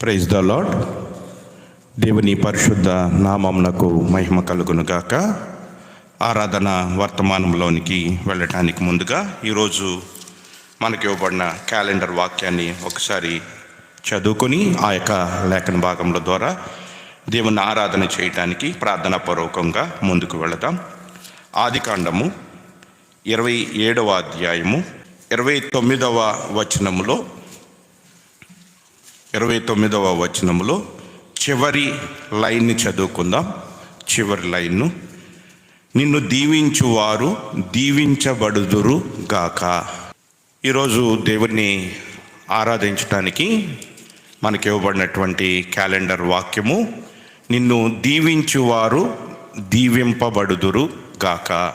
Praise the lord దేవుని పరిశుద్ధ నామమునకు మహిమ కలుగునుగాక ఆరాధన వర్తమానంలోనికి వెళ్ళటానికి ముందుగా ఈరోజు మనకి ఇవ్వబడిన క్యాలెండర్ వాక్యాన్ని ఒకసారి చదువుకొని ఆ యొక్క లేఖన భాగంలో ద్వారా దేవుని ఆరాధన చేయటానికి ప్రార్థనాపూర్వకంగా ముందుకు వెళదాం. ఆది కాండము ఇరవై ఏడవ అధ్యాయము ఇరవై తొమ్మిదవ వచనములో ఇరవై తొమ్మిదవ వచనములో చివరి లైన్ని చదువుకుందాం. చివరి లైన్ను. నిన్ను దీవించువారు దీవించబడుదురు గాక. ఈరోజు దేవుణ్ణి ఆరాధించటానికి మనకి ఇవ్వబడినటువంటి క్యాలెండర్ వాక్యము నిన్ను దీవించువారు దీవింపబడుదురు గాక.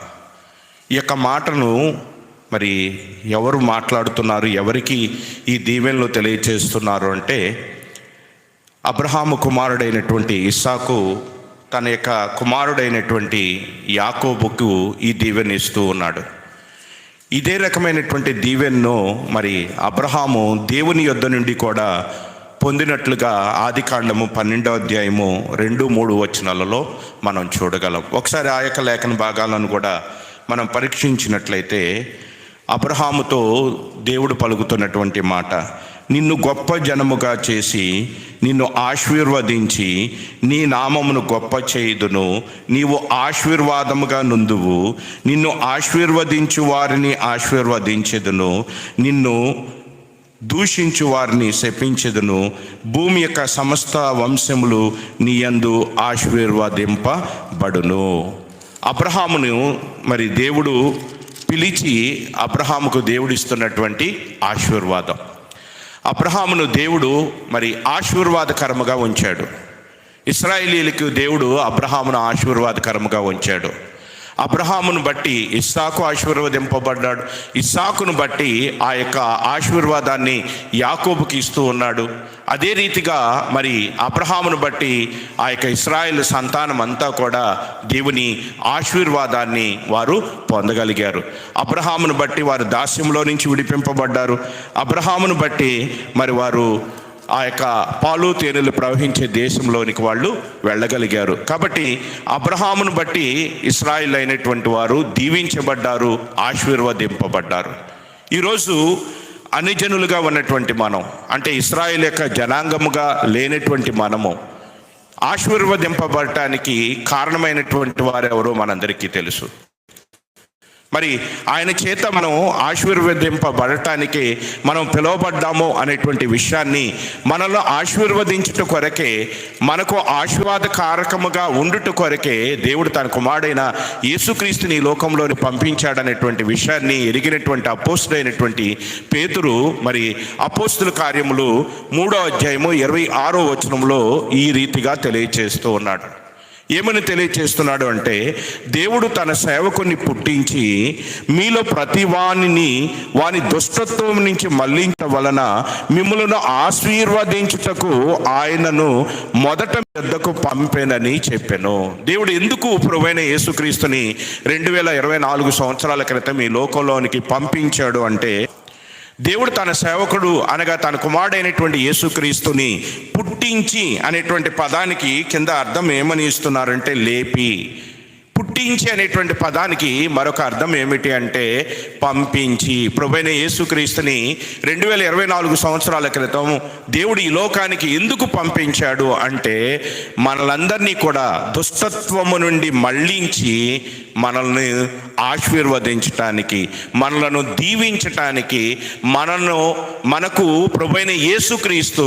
ఈ యొక్క మాటను మరి ఎవరు మాట్లాడుతున్నారు ఎవరికి ఈ దీవెనలు తెలియచేస్తున్నారు అంటే అబ్రహాము కుమారుడైనటువంటి ఇస్సాకు తన యొక్క కుమారుడైనటువంటి యాకోబుకు ఈ దీవెన ఇస్తూ ఉన్నాడు. ఇదే రకమైనటువంటి దీవెన్ను మరి అబ్రహాము దేవుని యొద్ద నుండి కూడా పొందినట్లుగా ఆది కాండము పన్నెండో అధ్యాయము రెండు మూడు వచనాలలో మనం చూడగలం. ఒకసారి ఆ యొక్క లేఖన భాగాలను కూడా మనం పరీక్షించినట్లయితే అబ్రహాముతో దేవుడు పలుకుతున్నటువంటి మాట. నిన్ను గొప్ప జనముగా చేసి నిన్ను ఆశీర్వదించి నీ నామమును గొప్ప చేయుదును. నీవు ఆశీర్వాదముగా నుందువు. నిన్ను ఆశీర్వదించు వారిని ఆశీర్వదించేదును. నిన్ను దూషించు వారిని శపించెదను. భూమి యొక్క సమస్త వంశములు నీ యందు ఆశీర్వదింపబడును. అబ్రహామును మరి దేవుడు పిలిచి అబ్రహాముకు దేవుడిస్తున్నటువంటి ఆశీర్వాదం. అబ్రహామును దేవుడు మరి ఆశీర్వాదకరముగా ఉంచాడు. ఇస్రాయేలీలకు దేవుడు అబ్రహామును ఆశీర్వాదకరముగా ఉంచాడు. అబ్రహామును బట్టి ఇస్సాకు ఆశీర్వదింపబడ్డాడు. ఇస్సాకును బట్టి ఆ యొక్క ఆశీర్వాదాన్ని యాకోబుకి ఇస్తూ ఉన్నాడు. అదే రీతిగా మరి అబ్రహామును బట్టి ఆ యొక్క ఇస్రాయేల్ సంతానం అంతా కూడా దేవుని ఆశీర్వాదాన్ని వారు పొందగలిగారు. అబ్రహామును బట్టి వారు దాస్యంలో నుంచి విడిపింపబడ్డారు. అబ్రహామును బట్టి మరి వారు ఆ యొక్క పాలు తేనెలు ప్రవహించే దేశంలోనికి వాళ్ళు వెళ్ళగలిగారు. కాబట్టి అబ్రహామును బట్టి ఇస్రాయిల్ అయినటువంటి వారు దీవించబడ్డారు ఆశీర్వదింపబడ్డారు. ఈరోజు అనిజనులుగా ఉన్నటువంటి మనం అంటే ఇస్రాయిల్ యొక్క జనాంగముగా లేనటువంటి మనము ఆశీర్వదింపబడటానికి కారణమైనటువంటి వారెవరో మనందరికీ తెలుసు. మరి ఆయన చేత మనం ఆశీర్వదింపబడటానికి మనం పిలువబడ్డాము అనేటువంటి విషయాన్ని మనలో ఆశీర్వదించుట కొరకే మనకు ఆశీర్వాదకారకముగా ఉండుట కొరకే దేవుడు తన కుమారుడైన యేసుక్రీస్తుని ఈ లోకంలోని పంపించాడనేటువంటి విషయాన్ని ఎరిగినటువంటి అపోస్తుడైనటువంటి పేతురు మరి అపోస్తుల కార్యములు మూడో అధ్యాయము ఇరవై ఆరో వచనంలో ఈ రీతిగా తెలియచేస్తూ ఉన్నాడు. ఏమని తెలియచేస్తున్నాడు అంటే దేవుడు తన సేవకుని పుట్టించి మీలో ప్రతి వాణిని వాని దుష్టత్వం నుంచి మళ్ళించవలన మిమ్మలను ఆశీర్వదించుటకు ఆయనను మొదట పెద్దకు పంపేనని చెప్పాను. దేవుడు ఎందుకు ప్రభువైన యేసుక్రీస్తుని రెండు వేల ఇరవై నాలుగు సంవత్సరాల క్రితం ఈ లోకంలోనికి పంపించాడు అంటే దేవుడు తన సేవకుడు అనగా తన కుమారుడైనటువంటి యేసుక్రీస్తుని పుట్టించి అనేటువంటి పదానికి కింద అర్థం ఏమని ఇస్తున్నారంటే లేపి. పుట్టించి అనేటువంటి పదానికి మరొక అర్థం ఏమిటి అంటే పంపించి. ప్రభైన యేసుక్రీస్తుని రెండు వేల ఇరవై నాలుగు సంవత్సరాల క్రితం దేవుడు ఈ లోకానికి ఎందుకు పంపించాడు అంటే మనలందరినీ కూడా దుష్టత్వము నుండి మళ్ళించి మనల్ని ఆశీర్వదించటానికి మనలను దీవించటానికి మనను మనకు ప్రభైన యేసుక్రీస్తు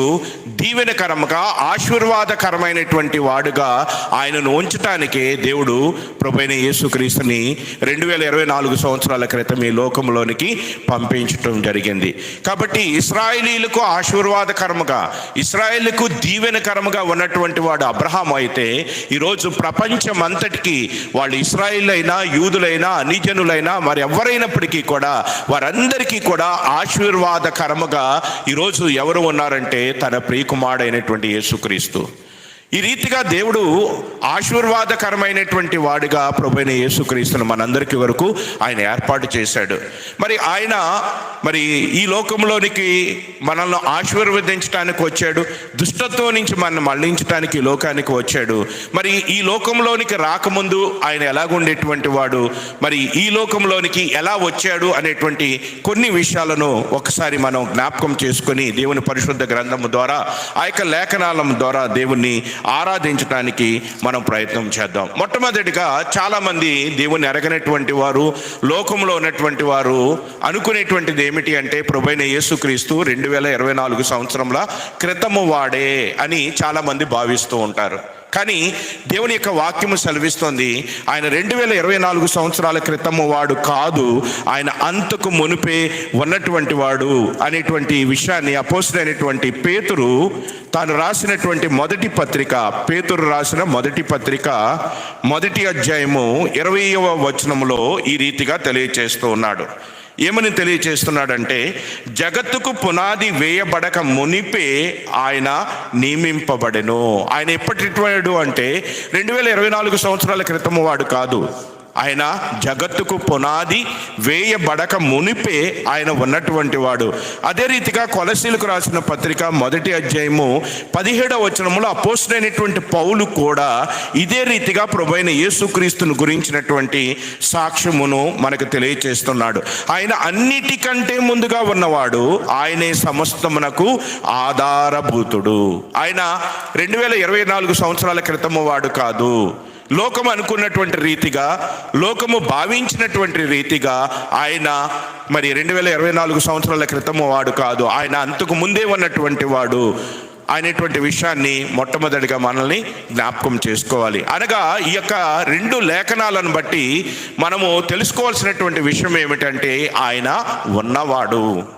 దీవెనకరముగా ఆశీర్వాదకరమైనటువంటి వాడుగా ఆయనను ఉంచటానికే దేవుడు ప్రభు పైన యేసుక్రీస్తుని రెండు వేల ఇరవై నాలుగు సంవత్సరాల క్రితం ఈ లోకంలోనికి పంపించటం జరిగింది. కాబట్టి ఇస్రాయేలీలకు ఆశీర్వాదకరముగా దీవెన దీవెనకరముగా ఉన్నటువంటి వాడు అబ్రహాం అయితే ఈరోజు ప్రపంచం అంతటికి వాళ్ళు ఇస్రాయిల్ అయినా యూదులైనా అనిజనులైనా మరి ఎవరైనప్పటికీ కూడా వారందరికీ కూడా ఆశీర్వాదకరముగా ఈరోజు ఎవరు ఉన్నారంటే తన ప్రియకుమారుడైనటువంటి యేసుక్రీస్తు. ఈ రీతిగా దేవుడు ఆశీర్వాదకరమైనటువంటి వాడిగా ప్రభైన యేసుక్రీస్తును మనందరికీ వరకు ఆయన ఏర్పాటు చేశాడు. మరి ఆయన మరి ఈ లోకంలోనికి మనల్ని ఆశీర్వదించడానికి వచ్చాడు. దుష్టత్వం నుంచి మనల్ని మళ్ళించడానికి ఈ లోకానికి వచ్చాడు. మరి ఈ లోకంలోనికి రాకముందు ఆయన ఎలాగుండేటువంటి వాడు? మరి ఈ లోకంలోనికి ఎలా వచ్చాడు అనేటువంటి కొన్ని విషయాలను ఒకసారి మనం జ్ఞాపకం చేసుకొని దేవుని పరిశుద్ధ గ్రంథము ద్వారా ఆ యొక్క లేఖనాల ద్వారా దేవుణ్ణి ఆరాధించడానికి మనం ప్రయత్నం చేద్దాం. మొట్టమొదటిగా చాలామంది దేవుని ఎరగనటువంటి వారు లోకంలో ఉన్నటువంటి వారు అనుకునేటువంటిది ఏమిటి అంటే ప్రభైన యేసుక్రీస్తు రెండు వేల ఇరవై నాలుగు సంవత్సరంలో క్రితము వాడే అని చాలామంది భావిస్తూ ఉంటారు. కానీ దేవుని యొక్క వాక్యము సెలవిస్తోంది. ఆయన రెండు వేల ఇరవై నాలుగు సంవత్సరాల క్రితము వాడు కాదు ఆయన అంతకు మునిపే ఉన్నటువంటి వాడు అనేటువంటి విషయాన్ని అపోసరైనటువంటి పేతురు తాను రాసినటువంటి మొదటి పత్రిక పేతురు రాసిన మొదటి పత్రిక మొదటి అధ్యాయము ఇరవయవ వచనములో ఈ రీతిగా తెలియచేస్తూ ఉన్నాడు. ఏమని తెలియచేస్తున్నాడంటే జగత్తుకు పునాది వేయబడక మునిపే ఆయన నియమింపబడెను. ఆయన ఎప్పటివాడు అంటే రెండు వేల ఇరవై నాలుగు సంవత్సరాల క్రితము వాడు కాదు. ఆయన జగత్తుకు పునాది వేయబడక మునిపే ఆయన ఉన్నటువంటి వాడు. అదే రీతిగా కొలసీలకు రాసిన పత్రిక మొదటి అధ్యాయము పదిహేడవ వచనములో అపోసరైనటువంటి పౌలు కూడా ఇదే రీతిగా ప్రభైన యేసుక్రీస్తును గురించినటువంటి సాక్ష్యమును మనకు తెలియచేస్తున్నాడు. ఆయన అన్నిటికంటే ముందుగా ఉన్నవాడు ఆయనే సమస్తమునకు ఆధారభూతుడు. ఆయన రెండు వేల ఇరవై నాలుగు సంవత్సరాల క్రితము వాడు కాదు. లోకం అనుకున్నటువంటి రీతిగా లోకము భావించినటువంటి రీతిగా ఆయన మరి రెండు వేల ఇరవై నాలుగు సంవత్సరాల క్రితము వాడు కాదు. ఆయన అంతకు ముందే ఉన్నటువంటి వాడు. అనేటువంటి విషయాన్ని మొట్టమొదటిగా మనల్ని జ్ఞాపకం చేసుకోవాలి. అనగా ఈ యొక్క రెండు లేఖనాలను బట్టి మనము తెలుసుకోవాల్సినటువంటి విషయం ఏమిటంటే ఆయన ఉన్నవాడు.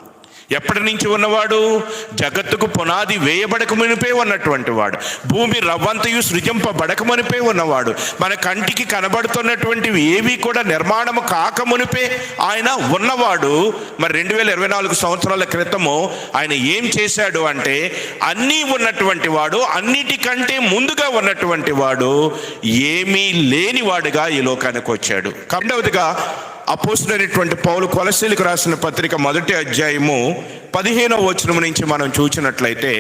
ఎప్పటి నుంచి ఉన్నవాడు? జగత్తుకు పునాది వేయబడక మునిపే ఉన్నటువంటి వాడు. భూమి రవ్వంతయు సృజింపబడక మునిపే ఉన్నవాడు. మన కంటికి కనబడుతున్నటువంటివి ఏవి కూడా నిర్మాణము కాక మునిపే ఆయన ఉన్నవాడు. మరి రెండు వేల ఇరవై నాలుగు సంవత్సరాల క్రితము ఆయన ఏం చేశాడు అంటే అన్నీ ఉన్నటువంటి వాడు అన్నిటికంటే ముందుగా ఉన్నటువంటి వాడు ఏమీ లేనివాడుగా ఈ లోకానికి వచ్చాడు. రెండవదిగా అపోస్తుడైనటువంటి పౌలు కొలసీలకు రాసిన పత్రిక మొదటి అధ్యాయము పదిహేనవ వచనం నుంచి మనం చూసినట్లయితే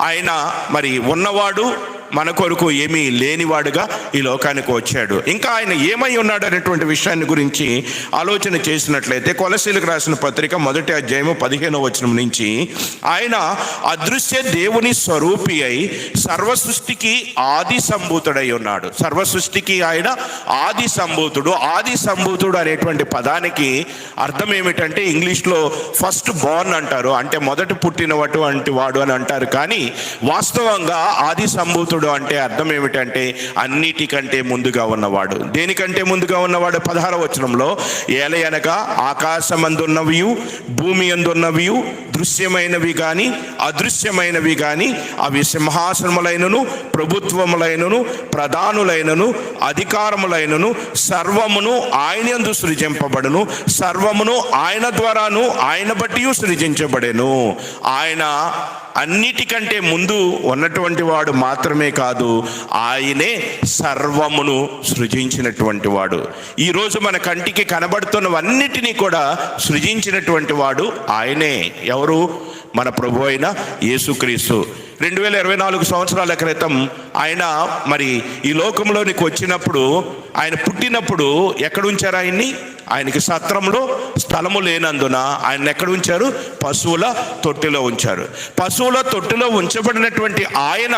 ఆయన మరి ఉన్నవాడు మన కొరకు ఏమీ లేనివాడుగా ఈ లోకానికి వచ్చాడు. ఇంకా ఆయన ఏమై ఉన్నాడు అనేటువంటి విషయాన్ని గురించి ఆలోచన చేసినట్లయితే కొలసీలకు రాసిన పత్రిక మొదటి అధ్యాయము పదిహేనవ వచనం నుంచి ఆయన అదృశ్య దేవుని స్వరూపి అయి సర్వ సృష్టికి ఆది సంభూతుడై ఉన్నాడు. సర్వ సృష్టికి ఆయన ఆది సంభూతుడు. ఆది సంభూతుడు అనేటువంటి పదానికి అర్థం ఏమిటంటే ఇంగ్లీష్లో ఫస్ట్ బోర్న్ అంటారు. అంటే మొదట పుట్టినటువంటి వాడు అని అంటారు. కానీ వాస్తవంగా ఆది సంభూతుడు అంటే అర్థం ఏమిటంటే అన్నిటికంటే ముందుగా ఉన్నవాడు. దేనికంటే ముందుగా ఉన్నవాడు? పదహార వచనంలో ఏలయనగా ఆకాశమందున్నవి భూమి అందున్నవి దృశ్యమైనవి కానీ అదృశ్యమైనవి కానీ అవి సింహాసనములైనను ప్రభుత్వములైనను ప్రధానులైనను అధికారములైనను సర్వమును ఆయన ఎందు సృజింపబడును సర్వమును ఆయన ద్వారాను ఆయన బట్టి సృజించబడెను. ఆయన అన్నిటికంటే ముందు ఉన్నటువంటి వాడు మాత్రమే కాదు ఆయనే సర్వమును సృజించినటువంటి వాడు. ఈరోజు మన కంటికి కనబడుతున్నవన్నిటినీ కూడా సృజించినటువంటి వాడు ఆయనే. ఎవరు? మన ప్రభు అయిన యేసుక్రీస్తు. రెండు వేల ఇరవై నాలుగు సంవత్సరాల క్రితం ఆయన మరి ఈ లోకంలోనికి వచ్చినప్పుడు ఆయన పుట్టినప్పుడు ఎక్కడ ఉంచారు ఆయన్ని? ఆయనకి సత్రంలో స్థలము లేనందున ఆయన ఎక్కడ ఉంచారు పశువుల తొట్టిలో ఉంచారు. పశువుల తొట్టిలో ఉంచబడినటువంటి ఆయన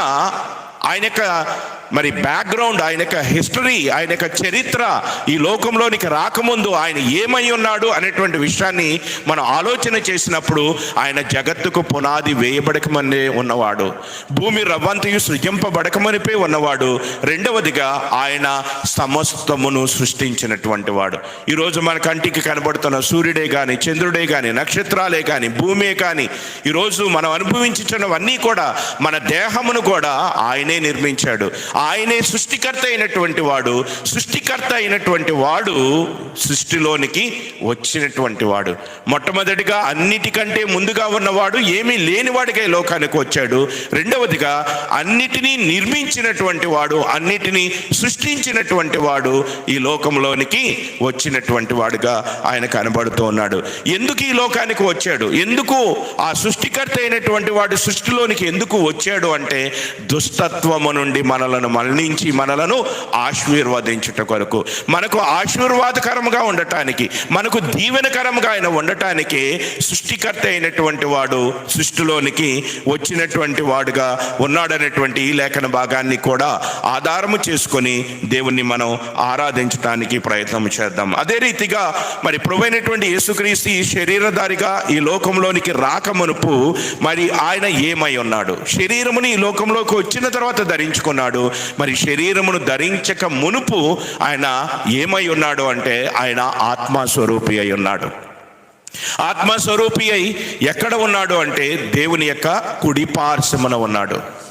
ఆయన యొక్క మరి బ్యాక్గ్రౌండ్ ఆయన యొక్క హిస్టరీ ఆయన యొక్క చరిత్ర ఈ లోకంలోనికి రాకముందు ఆయన ఏమై ఉన్నాడు అనేటువంటి విషయాన్ని మనం ఆలోచన చేసినప్పుడు ఆయన జగత్తుకు పునాది వేయబడకమనే ఉన్నవాడు. భూమి రవ్వంతయు సృజింపబడకమనిపై ఉన్నవాడు. రెండవదిగా ఆయన సమస్తమును సృష్టించినటువంటి వాడు. ఈరోజు మన కంటికి కనబడుతున్న సూర్యుడే కానీ చంద్రుడే కానీ నక్షత్రాలే కానీ భూమే కానీ ఈరోజు మనం అనుభవించుతున్నవన్నీ కూడా మన దేహమును కూడా ఆయనే నిర్మించాడు. ఆయనే సృష్టికర్త అయినటువంటి వాడు. సృష్టికర్త అయినటువంటి వాడు సృష్టిలోనికి వచ్చినటువంటి వాడు. మొట్టమొదటిగా అన్నిటికంటే ముందుగా ఉన్నవాడు ఏమీ లేనివాడిగా ఈ లోకానికి వచ్చాడు. రెండవదిగా అన్నిటినీ నిర్మించినటువంటి వాడు అన్నిటినీ సృష్టించినటువంటి వాడు ఈ లోకంలోనికి వచ్చినటువంటి వాడుగా ఆయన కనబడుతూ ఉన్నాడు. ఎందుకు ఈ లోకానికి వచ్చాడు? ఎందుకు ఆ సృష్టికర్త అయినటువంటి వాడు సృష్టిలోనికి ఎందుకు వచ్చాడు అంటే దుష్టత్వము నుండి మనలను మరణించి మనలను ఆశీర్వదించుట కొరకు. మనకు ఆశీర్వాదకరంగా ఉండటానికి మనకు దీవెనకరంగా ఆయన ఉండటానికి సృష్టికర్త అయినటువంటి వాడు సృష్టిలోనికి వచ్చినటువంటి వాడుగా ఉన్నాడనేటువంటి ఈ లేఖన భాగాన్ని కూడా ఆధారము చేసుకొని దేవుణ్ణి మనం ఆరాధించడానికి ప్రయత్నం చేద్దాం. అదే రీతిగా మరి ప్రభువైనటువంటి యేసుక్రీస్తు ఈ శరీరధారిగా ఈ లోకంలోనికి రాకమునుపు మరి ఆయన ఏమై ఉన్నాడు? శరీరముని ఈ లోకంలోకి వచ్చిన తర్వాత ధరించుకున్నాడు. మరి శరీరమును ధరించక మునుపు ఆయన ఏమై ఉన్నాడు అంటే ఆయన ఆత్మస్వరూపి అయి ఉన్నాడు. ఆత్మస్వరూపి అయి ఎక్కడ ఉన్నాడు అంటే దేవుని యొక్క కుడి పార్శ్వమున ఉన్నాడు.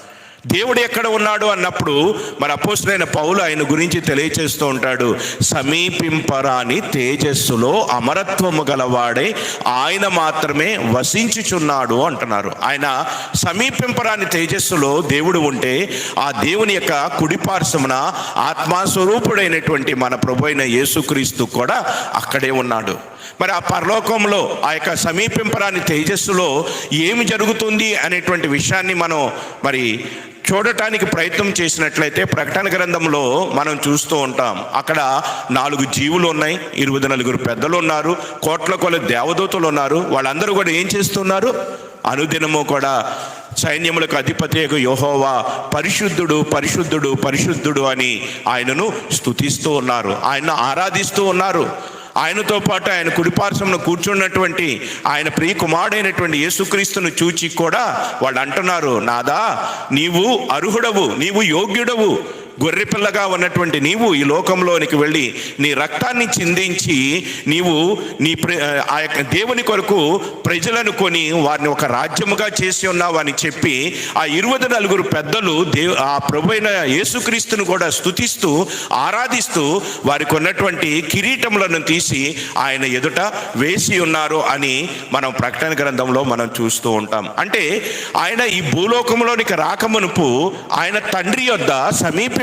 దేవుడు ఎక్కడ ఉన్నాడు అన్నప్పుడు మన అపోసులైన పౌలు ఆయన గురించి తెలియచేస్తూ ఉంటాడు. సమీపింపరాని తేజస్సులో అమరత్వము గలవాడే ఆయన మాత్రమే వసించుచున్నాడు అంటున్నారు. ఆయన సమీపింపరాని తేజస్సులో దేవుడు ఉంటే ఆ దేవుని యొక్క కుడిపార్శ్వమున ఆత్మస్వరూపుడైనటువంటి మన ప్రభు అయిన యేసుక్రీస్తు కూడా అక్కడే ఉన్నాడు. మరి ఆ పరలోకంలో ఆ యొక్క సమీపింపరాని తేజస్సులో ఏమి జరుగుతుంది అనేటువంటి విషయాన్ని మనం మరి చూడటానికి ప్రయత్నం చేసినట్లయితే ప్రకటన గ్రంథంలో మనం చూస్తూ ఉంటాం. అక్కడ నాలుగు జీవులు ఉన్నాయి ఇరవై నలుగురు పెద్దలు ఉన్నారు కోట్ల కొల దేవదూతలు ఉన్నారు. వాళ్ళందరూ కూడా ఏం చేస్తున్నారు? అనుదినము కూడా సైన్యములకు అధిపతి యోహోవా పరిశుద్ధుడు పరిశుద్ధుడు పరిశుద్ధుడు అని ఆయనను స్థుతిస్తూ ఉన్నారు. ఆయన ఆరాధిస్తూ ఉన్నారు. ఆయనతో పాటు ఆయన కుడిపార్శ్వంలో కూర్చున్నటువంటి ఆయన ప్రియ కుమారుడైనటువంటి యేసుక్రీస్తును చూచి కూడా వాళ్ళు అంటున్నారు నాదా నీవు అర్హుడవు నీవు యోగ్యుడవు. గొర్రెపిల్లగా ఉన్నటువంటి నీవు ఈ లోకంలోనికి వెళ్ళి నీ రక్తాన్ని చిందించి నీవు నీ ప్ర- ఆ యొక్క దేవుని కొరకు ప్రజలను కొని వారిని ఒక రాజ్యముగా చేసి ఉన్నావు అని చెప్పి ఆ ఇరవై నలుగురు పెద్దలు దేవు ఆ ప్రభు అయిన యేసుక్రీస్తును కూడా స్తుతిస్తూ ఆరాధిస్తూ వారికి ఉన్నటువంటి కిరీటములను తీసి ఆయన ఎదుట వేసి ఉన్నారు అని మనం ప్రకటన గ్రంథంలో మనం చూస్తూ ఉంటాం. అంటే ఆయన ఈ భూలోకంలోనికి రాకమునుపు ఆయన తండ్రి యొద్ద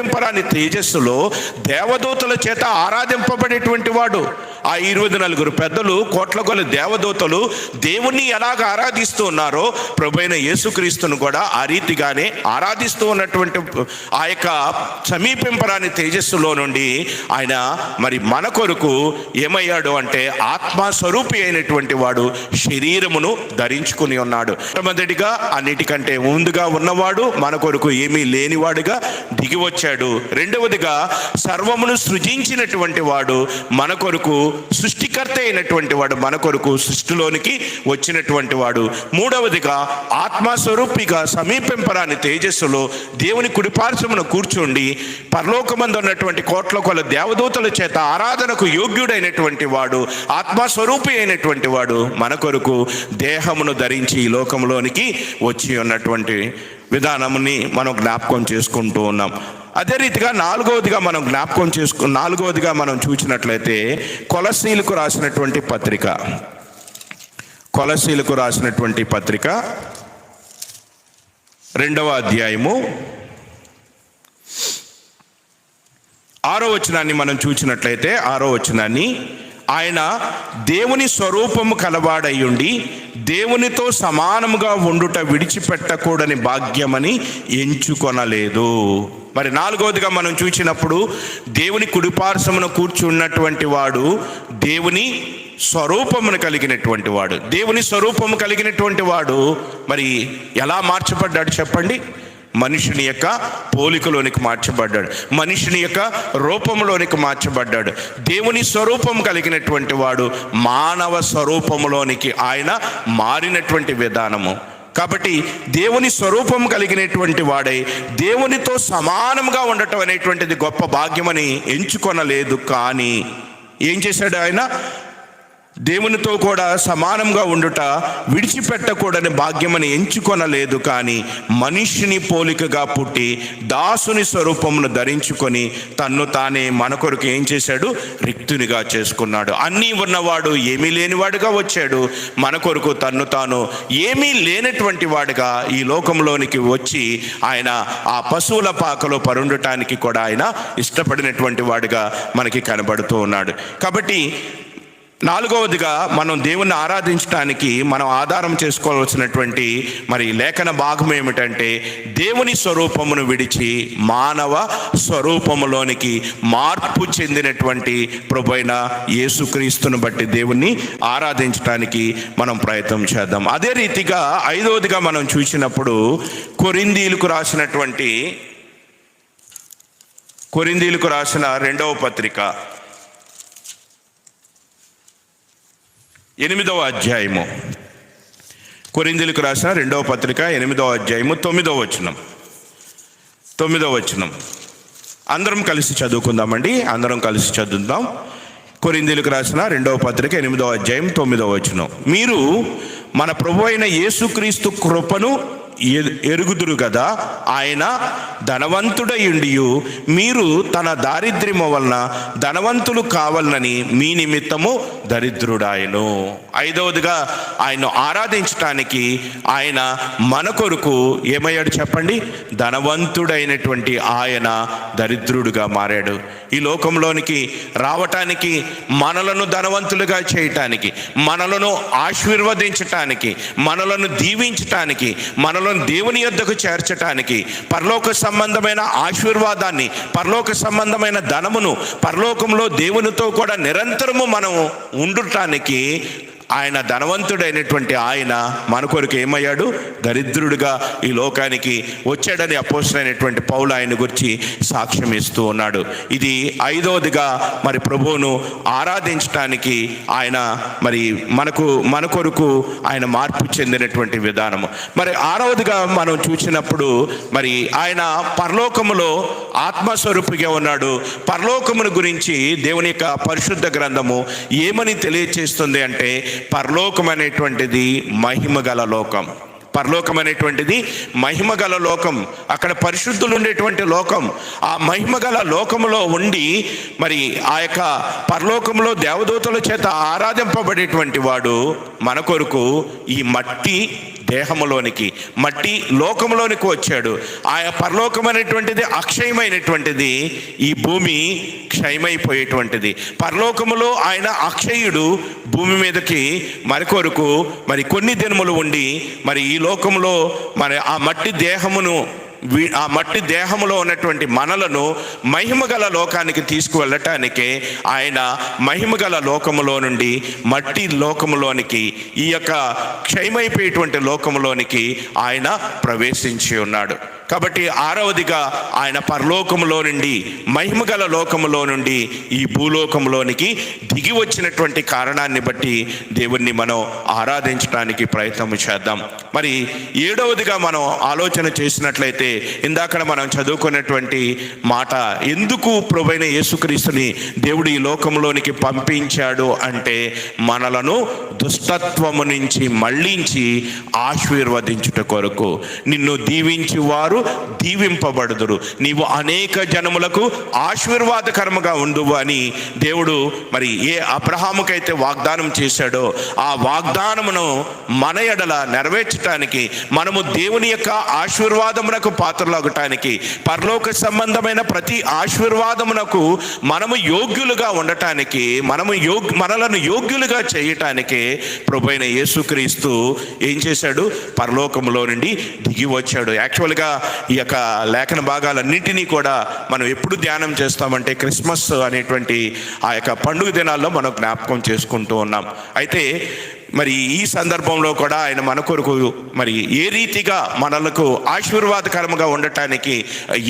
సమీపింపరాని తేజస్సులో దేవదూతల చేత ఆరాధింపబడేటువంటి వాడు. ఆ ఇరవై నలుగురు పెద్దలు కోట్ల కొల దేవదూతలు దేవుణ్ణి ఎలాగ ఆరాధిస్తూ ఉన్నారో ప్రభైన యేసుక్రీస్తును కూడా ఆ రీతిగానే ఆరాధిస్తూ ఉన్నటువంటి ఆ యొక్క సమీపింపరాని తేజస్సులో నుండి ఆయన మరి మన కొరకు ఏమయ్యాడు అంటే ఆత్మస్వరూపి అయినటువంటి వాడు శరీరమును ధరించుకుని ఉన్నాడు. మొట్టమొదటిగా అన్నిటికంటే ముందుగా ఉన్నవాడు మన కొరకు ఏమీ లేనివాడుగా దిగి వచ్చాడు. రెండవదిగా సర్వమును సృజించినటువంటి వాడు మన కొరకు సృష్టికర్త అయినటువంటి వాడు మన కొరకు సృష్టిలోనికి వచ్చినటువంటి వాడు. మూడవదిగా ఆత్మస్వరూపిగా సమీపింపరాని తేజస్సులో దేవుని కుడిపార్శ్వమున కూర్చుండి పరలోకమందు ఉన్నటువంటి కోట్ల కొల దేవదూతల చేత ఆరాధనకు యోగ్యుడైనటువంటి వాడు ఆత్మస్వరూపి అయినటువంటి వాడు మన కొరకు దేహమును ధరించి ఈ లోకంలోనికి వచ్చి ఉన్నటువంటి విధానముని మనం జ్ఞాపకం చేసుకుంటూ ఉన్నాం. అదే రీతిగా నాలుగవదిగా మనం జ్ఞాపకం చేసుకు నాలుగవదిగా మనం చూసినట్లయితే కొలసీలకు రాసినటువంటి పత్రిక. కొలసీలకు రాసినటువంటి పత్రిక. రెండవ అధ్యాయము. ఆరో వచనాన్ని మనం చూసినట్లయితే ఆరో వచనాన్ని ఆయన దేవుని స్వరూపము కలవాడయ్యుండి దేవునితో సమానముగా ఉండుట విడిచిపెట్టకూడని భాగ్యమని ఎంచుకొనలేదు. మరి నాలుగవదిగా మనం చూసినప్పుడు దేవుని కుడిపార్శ్వమున కూర్చున్నటువంటి వాడు దేవుని స్వరూపమును కలిగినటువంటి వాడు. దేవుని స్వరూపము కలిగినటువంటి వాడు మరి ఎలా మార్చబడ్డాడు చెప్పండి? మనుషుని యొక్క పోలికలోనికి మార్చబడ్డాడు. మనుషుని యొక్క రూపంలోనికి మార్చబడ్డాడు. దేవుని స్వరూపం కలిగినటువంటి వాడు మానవ స్వరూపంలోనికి ఆయన మారినటువంటి విధానము. కాబట్టి దేవుని స్వరూపం కలిగినటువంటి వాడై దేవునితో సమానంగా ఉండటం అనేటువంటిది గొప్ప భాగ్యమని ఎంచుకొనలేదు కానీ ఏం చేశాడు ఆయన? దేవునితో కూడా సమానంగా ఉండుట విడిచిపెట్టకూడని భాగ్యమని ఎంచుకొనలేదు కానీ మనిషిని పోలికగా పుట్టి దాసుని స్వరూపమును ధరించుకొని తన్ను తానే మన కొరకు ఏం చేశాడు? రిక్తునిగా చేసుకున్నాడు. అన్నీ ఉన్నవాడు ఏమీ లేనివాడుగా వచ్చాడు. మన కొరకు తన్ను తాను ఏమీ లేనటువంటి వాడుగా ఈ లోకంలోనికి వచ్చి ఆయన ఆ పశువుల పాకలో పరుండటానికి కూడా ఆయన ఇష్టపడినటువంటి వాడుగా మనకి కనబడుతూ ఉన్నాడు. కాబట్టి నాలుగవదిగా మనం దేవుణ్ణి ఆరాధించడానికి మనం ఆధారం చేసుకోవాల్సినటువంటి మరి లేఖన భాగం ఏమిటంటే దేవుని స్వరూపమును విడిచి మానవ స్వరూపములోనికి మార్పు చెందినటువంటి ప్రభైన యేసుక్రీస్తును బట్టి దేవుణ్ణి ఆరాధించడానికి మనం ప్రయత్నం చేద్దాం. అదే రీతిగా ఐదవదిగా మనం చూసినప్పుడు కొరిందీలకు రాసినటువంటి కొరిందీలకు రాసిన రెండవ పత్రిక ఎనిమిదవ అధ్యాయము. కొరిందులకు రాసిన రెండవ పత్రిక ఎనిమిదవ అధ్యాయము తొమ్మిదవ వచనం. తొమ్మిదవ వచనం. అందరం కలిసి చదువుకుందామండి. అందరం కలిసి చదువుదాం. కొరిందులకు రాసిన రెండవ పత్రిక ఎనిమిదవ అధ్యాయం తొమ్మిదవ వచనం. మీరు మన ప్రభు అయిన యేసుక్రీస్తు కృపను ఎరుగుదురు కదా ఆయన ధనవంతుడయుండియు. మీరు తన దారిద్ర్యము వలన ధనవంతులు కావాలని మీ నిమిత్తము దరిద్రుడాయను. ఐదవదిగా ఆయన ఆరాధించటానికి ఆయన మన కొరకు ఏమయ్యాడు చెప్పండి? ధనవంతుడైనటువంటి ఆయన దరిద్రుడుగా మారాడు. ఈ లోకంలోనికి రావటానికి మనలను ధనవంతులుగా చేయటానికి మనలను ఆశీర్వదించటానికి మనలను దీవించటానికి మనలను దేవుని యొద్దకు చేర్చటానికి పరలోక సంబంధమైన ఆశీర్వాదాన్ని పరలోక సంబంధమైన ధనమును పరలోకంలో దేవునితో కూడా నిరంతరము మనం ఉండటానికి ఆయన ధనవంతుడైనటువంటి ఆయన మన కొరకు ఏమయ్యాడు? దరిద్రుడిగా ఈ లోకానికి వచ్చాడని అపోసరైనటువంటి పౌలు ఆయన గురించి సాక్ష్యం ఇస్తూ ఉన్నాడు. ఇది ఐదవదిగా మరి ప్రభువును ఆరాధించటానికి ఆయన మరి మనకు మన కొరకు ఆయన మార్పు చెందినటువంటి విధానము. మరి ఆరవదిగా మనం చూసినప్పుడు మరి ఆయన పరలోకములో ఆత్మస్వరూపిగా ఉన్నాడు. పరలోకమును గురించి దేవుని యొక్క పరిశుద్ధ గ్రంథము ఏమని తెలియచేస్తుంది అంటే పరలోకం అనేటువంటిది మహిమ గల లోకం. పరలోకం అనేటువంటిది మహిమ గల లోకం. అక్కడ పరిశుద్ధులు ఉండేటువంటి లోకం. ఆ మహిమ గల లోకములో ఉండి మరి ఆ యొక్క పరలోకంలో దేవదూతల చేత ఆరాధింపబడేటువంటి వాడు మన కొరకు ఈ మట్టి దేహములోనికి మట్టి లోకములోనికి వచ్చాడు. ఆయా పరలోకమైనటువంటిది అక్షయమైనటువంటిది ఈ భూమి క్షయమైపోయేటువంటిది. పరలోకములో ఆయన అక్షయుడు భూమి మీదకి మరికొరకు మరి కొన్ని దినములు ఉండి మరి ఈ లోకములో మరి ఆ మట్టి దేహమును ఆ మట్టి దేహంలో ఉన్నటువంటి మనలను మహిమగల లోకానికి తీసుకువెళ్ళటానికే ఆయన మహిమగల లోకములో నుండి మట్టి లోకములోనికి ఈ యొక్క క్షయమైపోయేటువంటి లోకములోనికి ఆయన ప్రవేశించి ఉన్నాడు. కాబట్టి ఆరవదిగా ఆయన పరలోకములో నుండి మహిమగల లోకములో నుండి ఈ భూలోకములోనికి దిగి వచ్చినటువంటి కారణాన్ని బట్టి దేవుణ్ణి మనం ఆరాధించడానికి ప్రయత్నం చేద్దాం. మరి ఏడవదిగా మనం ఆలోచన చేసినట్లయితే ఇందాక మనం చదువుకున్నటువంటి మాట ఎందుకు ప్రభైన యేసుక్రీస్తుని దేవుడు ఈ లోకంలోనికి పంపించాడు అంటే మనలను దుష్టత్వము నుంచి మళ్ళించి ఆశీర్వదించుట కొరకు. నిన్ను దీవించి వారు దీవింపబడుదురు. నీవు అనేక జనములకు ఆశీర్వాదకరముగా ఉండువు అని దేవుడు మరి ఏ అబ్రహాముకైతే వాగ్దానం చేశాడో ఆ వాగ్దానమును మన ఎడల నెరవేర్చటానికి మనము దేవుని యొక్క ఆశీర్వాదమునకు పాత్రలగటానికి పరలోక సంబంధమైన ప్రతి ఆశీర్వాదమునకు మనము యోగ్యులుగా ఉండటానికి మనము యోగ్ మనలను యోగ్యులుగా చేయటానికి ప్రభైన యేసుక్రీస్తు ఏం చేశాడు? పరలోకంలో నుండి దిగి వచ్చాడు. యాక్చువల్గా ఈ యొక్క లేఖన భాగాలన్నింటినీ కూడా మనం ఎప్పుడు ధ్యానం చేస్తామంటే క్రిస్మస్ అనేటువంటి ఆ యొక్క పండుగ దినాల్లో మనం జ్ఞాపకం చేసుకుంటూ ఉన్నాం. అయితే మరి ఈ సందర్భంలో కూడా ఆయన మన కొరకు మరి ఏ రీతిగా మనలకు ఆశీర్వాదకరంగా ఉండటానికి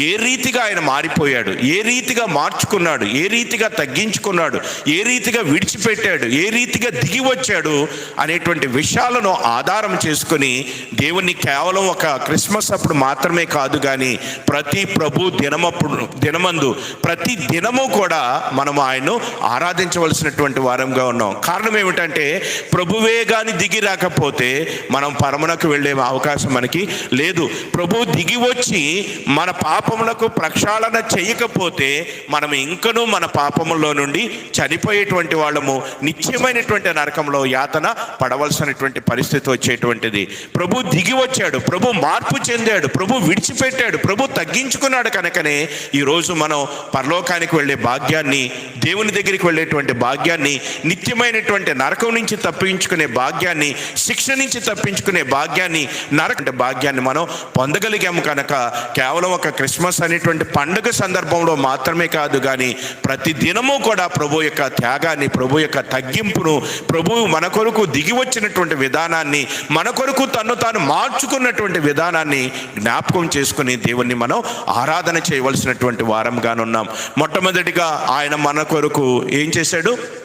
ఏ రీతిగా ఆయన మారిపోయాడు ఏ రీతిగా మార్చుకున్నాడు ఏ రీతిగా తగ్గించుకున్నాడు ఏ రీతిగా విడిచిపెట్టాడు ఏ రీతిగా దిగి వచ్చాడు అనేటువంటి విషయాలను ఆధారం చేసుకుని దేవుణ్ణి కేవలం ఒక క్రిస్మస్ అప్పుడు మాత్రమే కాదు కానీ ప్రతి ప్రభు దినమప్పుడు దినమందు ప్రతి దినము కూడా మనం ఆయన్ను ఆరాధించవలసినటువంటి వారంగా ఉన్నాం. కారణం ఏమిటంటే ప్రభువే కానీ దిగి రాకపోతే మనం పరమునకు వెళ్ళే అవకాశం మనకి లేదు. ప్రభు దిగి వచ్చి మన పాపములకు ప్రక్షాళన చేయకపోతే మనం ఇంకనూ మన పాపములో నుండి చనిపోయేటువంటి వాళ్ళము నిత్యమైనటువంటి నరకంలో యాతన పడవలసినటువంటి పరిస్థితి వచ్చేటువంటిది. ప్రభు దిగి వచ్చాడు ప్రభు మార్పు చెందాడు ప్రభు విడిచిపెట్టాడు ప్రభు తగ్గించుకున్నాడు కనుకనే ఈరోజు మనం పరలోకానికి వెళ్ళే భాగ్యాన్ని దేవుని దగ్గరికి వెళ్ళేటువంటి భాగ్యాన్ని నిత్యమైనటువంటి నరకం నుంచి తప్పించుకునే భాగ్యాన్ని శిక్ష నుంచి తప్పించుకునే భాగ్యాన్ని నరక భాగ్యాన్ని మనం పొందగలిగాము కనుక కేవలం ఒక క్రిస్మస్ అనేటువంటి పండుగ సందర్భంలో మాత్రమే కాదు కానీ ప్రతి దినము కూడా ప్రభు యొక్క త్యాగాన్ని ప్రభు యొక్క తగ్గింపును ప్రభువు మన కొరకు దిగి వచ్చినటువంటి విధానాన్ని మన కొరకు తను తాను మార్చుకున్నటువంటి విధానాన్ని జ్ఞాపకం చేసుకుని దేవుణ్ణి మనం ఆరాధన చేయవలసినటువంటి వారంగానున్నాం. మొట్టమొదటిగా ఆయన మన కొరకు ఏం చేశాడు?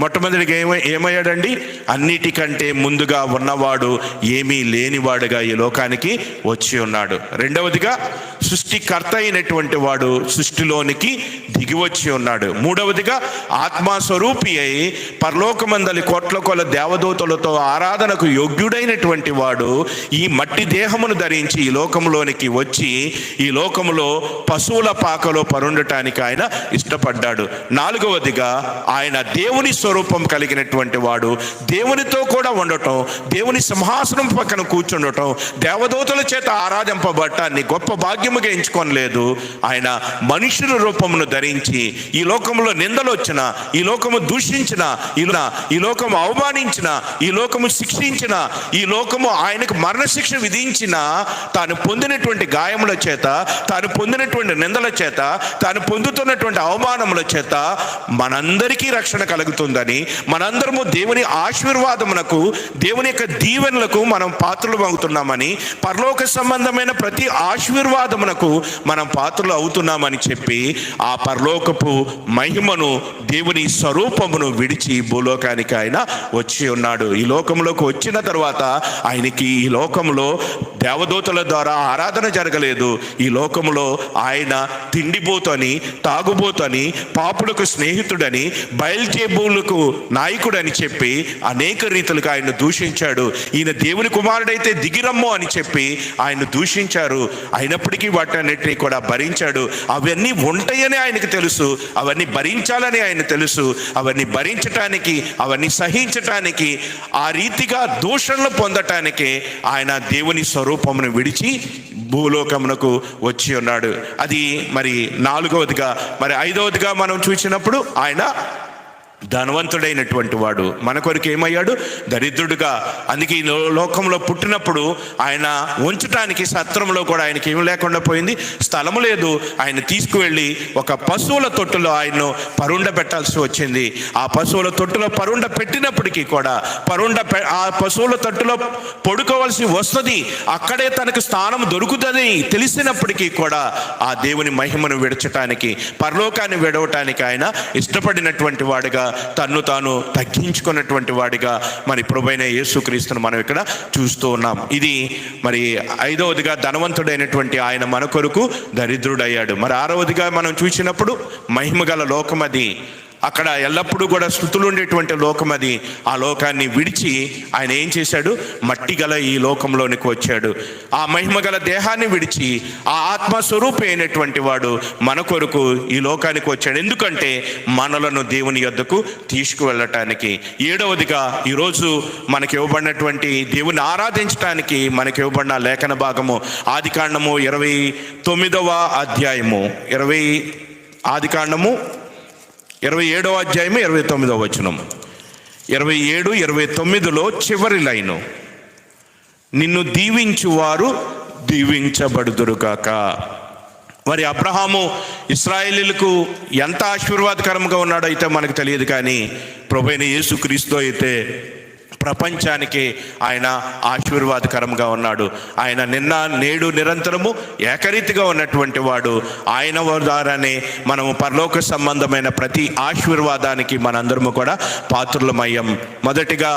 మొట్టమొదటిగా ఏమ ఏమయ్యాడండి? అన్నిటికంటే ముందుగా ఉన్నవాడు ఏమీ లేనివాడుగా ఈ లోకానికి వచ్చి ఉన్నాడు. రెండవదిగా సృష్టికర్త అయినటువంటి వాడు సృష్టిలోనికి దిగి వచ్చి ఉన్నాడు. మూడవదిగా ఆత్మస్వరూపి అయి పరలోకమందలి కోట్ల కొల దేవదూతలతో ఆరాధనకు యోగ్యుడైనటువంటి వాడు ఈ మట్టి దేహమును ధరించి ఈ లోకంలోనికి వచ్చి ఈ లోకములో పశువుల పాకలో పరుండటానికి ఆయన ఇష్టపడ్డాడు. నాలుగవదిగా ఆయన దేవుని స్వరూపం కలిగినటువంటి వాడు దేవునితో కూడా ఉండటం దేవుని సింహాసనం పక్కన కూర్చుండటం దేవదూతల చేత ఆరాధింపబడటాన్ని గొప్ప భాగ్యముగా ఎంచుకోనలేదు ఆయన మనుషుల రూపమును ధరించి ఈ లోకంలో నిందలు వచ్చిన ఈ లోకము దూషించిన ఇలా ఈ లోకము అవమానించిన ఈ లోకము శిక్షించిన ఈ లోకము ఆయనకు మరణశిక్ష విధించిన తాను పొందినటువంటి గాయముల చేత తాను పొందినటువంటి నిందల చేత తాను పొందుతున్నటువంటి అవమానముల చేత మనందరికీ రక్షణ కలుగుతుంది ఉందని మనందరము దేవుని ఆశీర్వాదమునకు దేవుని యొక్క దీవెనలకు మనం పాత్రలు అవుతున్నామని పరలోక సంబంధమైన ప్రతి ఆశీర్వాదమునకు మనం పాత్రలు అవుతున్నామని చెప్పి ఆ పరలోకపు మహిమను దేవుని స్వరూపమును విడిచి భూలోకానికి ఆయన వచ్చి ఉన్నాడు. ఈ లోకంలోకి వచ్చిన తర్వాత ఆయనకి ఈ లోకంలో దేవదూతల ద్వారా ఆరాధన జరగలేదు. ఈ లోకంలో ఆయన తిండిపోతని తాగుబోతని పాపులకు స్నేహితుడని బయల్జేబులకు నాయకుడని చెప్పి అనేక రీతులుగా ఆయన దూషించాడు. ఈయన దేవుని కుమారుడైతే దిగిరమ్ము అని చెప్పి ఆయన దూషించారు. అయినప్పటికీ వాటన్నిటిని కూడా భరించాడు. అవన్నీ ఉంటాయని ఆయనకు తెలుసు. అవన్నీ భరించాలని ఆయన తెలుసు. అవన్నీ భరించటానికి అవన్నీ సహించటానికి ఆ రీతిగా దూషణలు పొందటానికి ఆయన దేవుని స్వరూపమును విడిచి భూలోకమునకు వచ్చి ఉన్నాడు. అది మరి నాలుగవదిగా మరి ఐదవదిగా మనం చూసినప్పుడు ఆయన ధనవంతుడైనటువంటి వాడు మన కొరకు ఏమయ్యాడు? దరిద్రుడుగా. అందుకే ఈ లోకంలో పుట్టినప్పుడు ఆయన ఉంచటానికి సత్రంలో కూడా ఆయనకి ఏమి లేకుండా పోయింది. స్థలము లేదు. ఆయన తీసుకువెళ్ళి ఒక పశువుల తొట్టులో ఆయన్ను పరుండ పెట్టాల్సి వచ్చింది. ఆ పశువుల తొట్టులో పరుండ పెట్టినప్పటికీ కూడా పరుండ పె- ఆ పశువుల తొట్టులో పడుకోవాల్సి వస్తుంది అక్కడే తనకు స్థానం దొరుకుతుంది తెలిసినప్పటికీ కూడా ఆ దేవుని మహిమను విడచటానికి పరలోకాన్ని విడవటానికి ఆయన ఇష్టపడినటువంటి వాడుగా తన్ను తాను తగ్గించుకున్నటువంటి వాడిగా మరి ప్రభైన యేసుక్రీస్తును మనం ఇక్కడ చూస్తూ ఉన్నాం. ఇది మరి ఐదవదిగా ధనవంతుడైనటువంటి ఆయన మన కొరకు దరిద్రుడయ్యాడు. మరి ఆరవదిగా మనం చూసినప్పుడు మహిమగల లోకం అది అక్కడ ఎల్లప్పుడూ కూడా స్థుతులు ఉండేటువంటి లోకం అది. ఆ లోకాన్ని విడిచి ఆయన ఏం చేశాడు? మట్టి గల ఈ లోకంలోనికి వచ్చాడు. ఆ మహిమ గల దేహాన్ని విడిచి ఆ ఆత్మస్వరూపి అయినటువంటి వాడు మన కొరకు ఈ లోకానికి వచ్చాడు. ఎందుకంటే మనలను దేవుని యొద్దకు తీసుకువెళ్ళటానికి. ఏడవదిగా ఈరోజు మనకి ఇవ్వబడినటువంటి దేవుని ఆరాధించడానికి మనకి ఇవ్వబడిన లేఖన భాగము ఆది కాండము ఇరవై తొమ్మిదవ అధ్యాయము. ఇరవై ఆది కాండము ఇరవై ఏడవ అధ్యాయము ఇరవై తొమ్మిదవ వచనం. ఇరవై ఏడు ఇరవై తొమ్మిదిలో చివరి లైను. నిన్ను దీవించువారు దీవించబడుదురుగాక మరి అబ్రహాము ఇస్రాయేలీలకు ఎంత ఆశీర్వాదకరంగా ఉన్నాడో అయితే మనకు తెలియదు కానీ ప్రభైన యేసుక్రీస్తు అయితే ప్రపంచానికి ఆయన ఆశీర్వాదకరంగా ఉన్నాడు. ఆయన నిన్న నేడు నిరంతరము ఏకరీతిగా ఉన్నటువంటి వాడు. ఆయన ద్వారానే మనము పరలోక సంబంధమైన ప్రతి ఆశీర్వాదానికి మనందరము కూడా పాత్రులమయ్యాం. మొదటిగా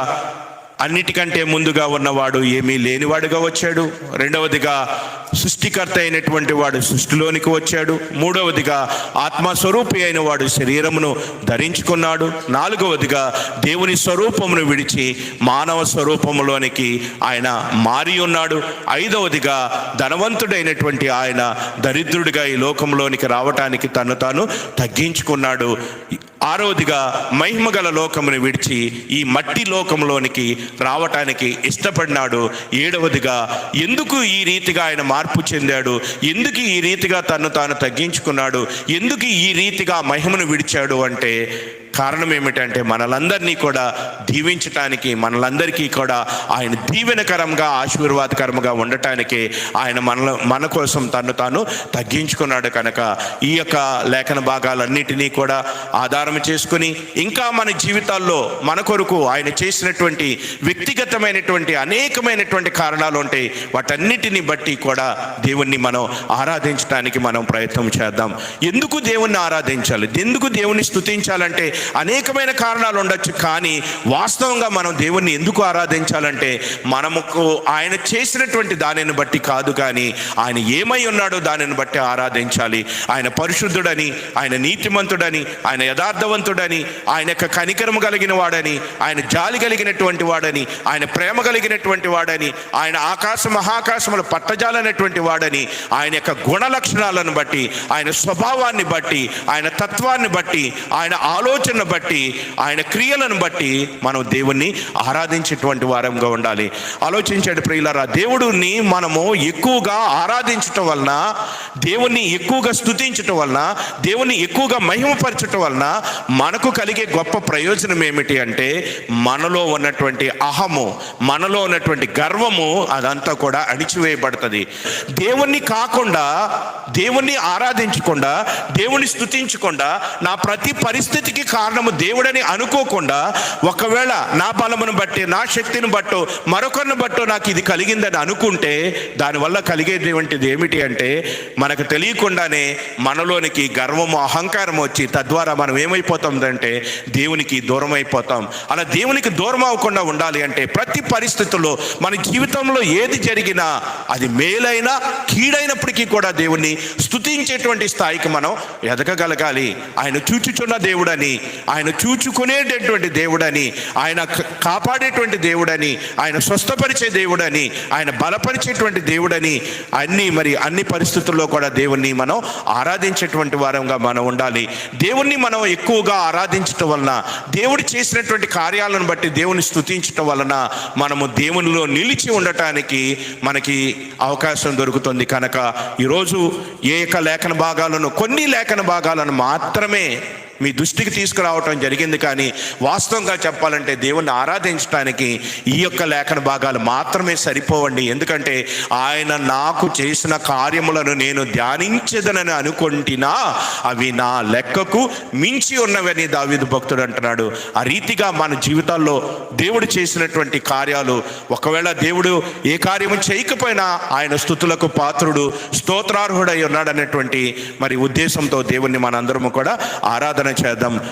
అన్నిటికంటే ముందుగా ఉన్నవాడు ఏమీ లేనివాడుగా వచ్చాడు. రెండవదిగా సృష్టికర్త అయినటువంటి వాడు సృష్టిలోనికి వచ్చాడు. మూడవదిగా ఆత్మస్వరూపి అయిన వాడు శరీరమును ధరించుకున్నాడు. నాలుగవదిగా దేవుని స్వరూపమును విడిచి మానవ స్వరూపములోనికి ఆయన మారి ఉన్నాడు. ఐదవదిగా ధనవంతుడైనటువంటి ఆయన దరిద్రుడిగా ఈ లోకంలోనికి రావటానికి తను తాను తగ్గించుకున్నాడు. ఆరవదిగా మహిమగల లోకమును విడిచి ఈ మట్టి లోకంలోనికి రావటానికి ఇష్టపడినాడు. ఏడవదిగా ఎందుకు ఈ రీతిగా ఆయన మార్పు చెందాడు? ఎందుకు ఈ రీతిగా తను తాను తగ్గించుకున్నాడు? ఎందుకు ఈ రీతిగా మహిమను విడిచాడు? అంటే కారణం ఏమిటంటే మనలందరినీ కూడా దీవించటానికి మనలందరికీ కూడా ఆయన దీవెనకరంగా ఆశీర్వాదకరంగా ఉండటానికి ఆయన మన మన కోసం తను తాను తగ్గించుకున్నాడు కనుక ఈ యొక్క లేఖన భాగాలన్నిటినీ కూడా ఆధారం చేసుకుని ఇంకా మన జీవితాల్లో మన కొరకు ఆయన చేసినటువంటి వ్యక్తిగతమైనటువంటి అనేకమైనటువంటి కారణాలు ఉంటాయి వాటన్నిటిని బట్టి కూడా దేవుణ్ణి మనం ఆరాధించడానికి మనం ప్రయత్నం చేద్దాం. ఎందుకు దేవుణ్ణి ఆరాధించాలి? ఎందుకు దేవుణ్ణి స్థుతించాలంటే అనేకమైన కారణాలు ఉండొచ్చు కానీ వాస్తవంగా మనం దేవుణ్ణి ఎందుకు ఆరాధించాలంటే మనముకు ఆయన చేసినటువంటి దానిని బట్టి కాదు కానీ ఆయన ఏమై ఉన్నాడో దానిని బట్టి ఆరాధించాలి. ఆయన పరిశుద్ధుడని ఆయన నీతిమంతుడని ఆయన యథార్థవంతుడని ఆయన యొక్క కనికరము కలిగిన వాడని ఆయన జాలి కలిగినటువంటి వాడని ఆయన ప్రేమ కలిగినటువంటి వాడని ఆయన ఆకాశ మహాకాశములు పట్టజాలనటువంటి వాడని ఆయన యొక్క గుణ లక్షణాలను బట్టి ఆయన స్వభావాన్ని బట్టి ఆయన తత్వాన్ని బట్టి ఆయన ఆలోచన ప్రవర్తనను బట్టి ఆయన క్రియలను బట్టి మనం దేవుణ్ణి ఆరాధించేటువంటి వారంగా ఉండాలి. ఆలోచించండి ప్రియులరా దేవుడిని మనము ఎక్కువగా ఆరాధించటం వలన దేవుణ్ణి ఎక్కువగా స్థుతించటం వలన దేవుణ్ణి ఎక్కువగా మహిమపరచటం వలన మనకు కలిగే గొప్ప ప్రయోజనం ఏమిటి అంటే మనలో ఉన్నటువంటి అహము మనలో ఉన్నటువంటి గర్వము అదంతా కూడా అణిచివేయబడుతుంది. దేవుణ్ణి కాకుండా దేవుణ్ణి ఆరాధించకుండా దేవుణ్ణి స్థుతించకుండా నా ప్రతి పరిస్థితికి కారణము దేవుడని అనుకోకుండా ఒకవేళ నా బలమును బట్టి నా శక్తిని బట్టో మరొకరిని బట్టో నాకు ఇది కలిగిందని అనుకుంటే దానివల్ల కలిగేటువంటిది ఏమిటి అంటే మనకు తెలియకుండానే మనలోనికి గర్వము అహంకారం వచ్చి తద్వారా మనం ఏమైపోతుందంటే దేవునికి దూరం అయిపోతాం అలా దేవునికి దూరం అవ్వకుండా ఉండాలి అంటే ప్రతి పరిస్థితుల్లో మన జీవితంలో ఏది జరిగినా అది మేలైనా కీడైనప్పటికీ కూడా దేవుణ్ణి స్తుతించేటువంటి స్థాయికి మనం ఎదగగలగాలి. ఆయన చూచుచున్న దేవుడని ఆయన చూచుకునేటటువంటి దేవుడని ఆయన కాపాడేటువంటి దేవుడని ఆయన స్వస్థపరిచే దేవుడని ఆయన బలపరిచేటువంటి దేవుడని అన్ని మరి అన్ని పరిస్థితుల్లో కూడా దేవుణ్ణి మనం ఆరాధించేటువంటి వారంగా మనం ఉండాలి. దేవుణ్ణి మనం ఎక్కువగా ఆరాధించటం వలన దేవుడు చేసినటువంటి కార్యాలను బట్టి దేవుని స్థుతించటం వలన మనము దేవునిలో నిలిచి ఉండటానికి మనకి అవకాశం దొరుకుతుంది. కనుక ఈరోజు ఏ యొక్క లేఖన భాగాలను కొన్ని లేఖన భాగాలను మాత్రమే మీ దృష్టికి తీసుకురావటం జరిగింది కానీ వాస్తవంగా చెప్పాలంటే దేవుణ్ణి ఆరాధించడానికి ఈ యొక్క లేఖన భాగాలు మాత్రమే సరిపోవండి. ఎందుకంటే ఆయన నాకు చేసిన కార్యములను నేను ధ్యానించదనని అనుకుంటున్నా అవి నా లెక్కకు మించి ఉన్నవని దావీదు భక్తుడు అంటున్నాడు. ఆ రీతిగా మన జీవితాల్లో దేవుడు చేసినటువంటి కార్యాలు ఒకవేళ దేవుడు ఏ కార్యము చేయకపోయినా ఆయన స్థుతులకు పాత్రుడు స్తోత్రార్హుడై ఉన్నాడనేటువంటి మరి ఉద్దేశంతో దేవుణ్ణి మనందరము కూడా ఆరాధన చేద్దాం